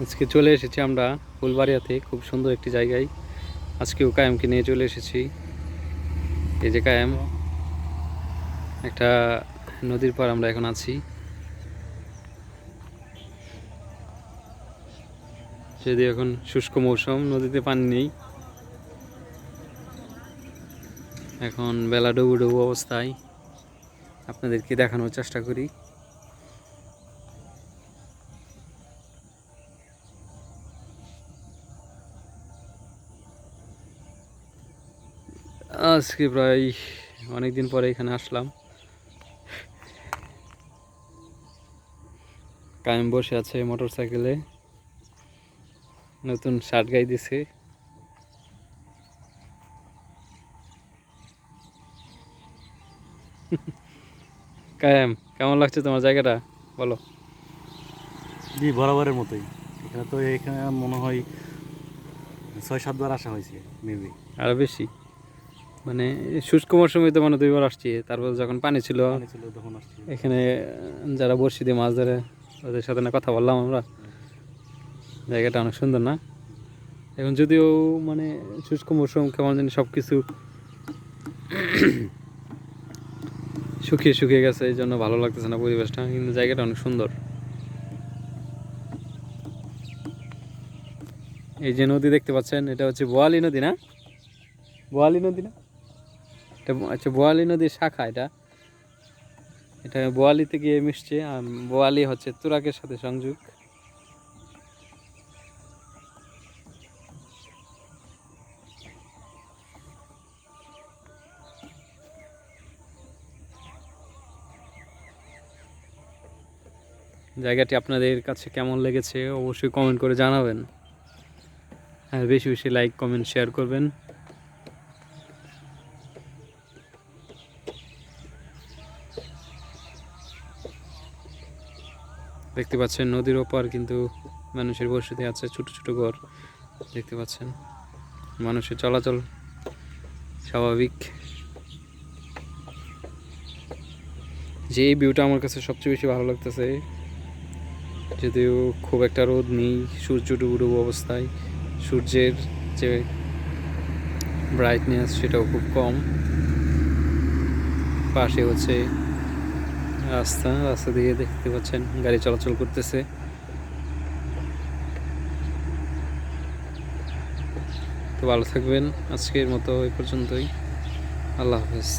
আজকে চলে এসেছি আমরা ফুলবাড়িয়াতে, খুব সুন্দর একটি জায়গায়। আজকেও কায়েমকে নিয়ে চলে এসেছি। এই যে কায়েম, একটা নদীর পর আমরা এখন আছি। যদি এখন শুষ্ক মৌসুম, নদীতে পানি নেই। এখন বেলা ডুবু ডুবু অবস্থায়। আপনাদেরকে দেখানোর চেষ্টা করি। আজকে প্রায় অনেক দিন পরে এখানে আসলাম। কায়েম বসে আছে মোটর সাইকেলে নতুন শার্ট গাই দিছে কায়েম কেমন লাগছে তোমার জায়গাটা? বলো। জি বরাবরের মতোই। এখানে তো এখানে মনে হয় ছয় সাতবার আসা হয়েছে মেবি। আরও বেশি? মানে শুষ্ক মৌসুমে তো মানে দুইবার আসছি তারপর যখন পানি ছিল ছিল তখন আসছি। এখানে যারা বড়শি দিয়ে মাছ ধরে ওদের সাথে না কথা বললাম আমরা। জায়গাটা অনেক সুন্দর না? এখন যদিও মানে শুষ্ক মৌসুম কেমন জানি সব কিছু শুকিয়ে শুকিয়ে গেছে এই জন্য ভালো লাগতেছে না পরিবেশটা কিন্তু জায়গাটা অনেক সুন্দর। এই যে নদী দেখতে পাচ্ছেন এটা হচ্ছে বোয়ালি নদী না? বোয়ালি নদী না? এটা আচ্ছা বোয়ালি নদীর শাখা এটা? এটা বোয়ালিতে গিয়ে মিশছে, আর বোয়ালি হচ্ছে তুরাকের সাথে সংযোগ। জায়গাটি আপনাদের কাছে কেমন লেগেছে অবশ্যই কমেন্ট করে জানাবেন। আর বেশি বেশি লাইক, কমেন্ট, শেয়ার করবেন। দেখতে পাচ্ছেন নদীর ওপার কিন্তু মানুষের বসতি আছে, ছোট ছোট ঘর দেখতে পাচ্ছেন। মানুষের চলাচল স্বাভাবিক। যে এই ভিউটা আমার কাছে সবচেয়ে বেশি ভালো লাগতেছে, যদিও খুব একটা রোদ নেই, সূর্য ডুবু ডুবু অবস্থায়, সূর্যের যে ব্রাইটনেস সেটাও খুব কম। পাশে হচ্ছে রাস্তা রাস্তা দিয়ে দেখতে পাচ্ছেন গাড়ি চলাচল করতেছে। তো ভালো থাকবেন, আজকের মতো এই পর্যন্তই। আল্লাহ হাফেজ।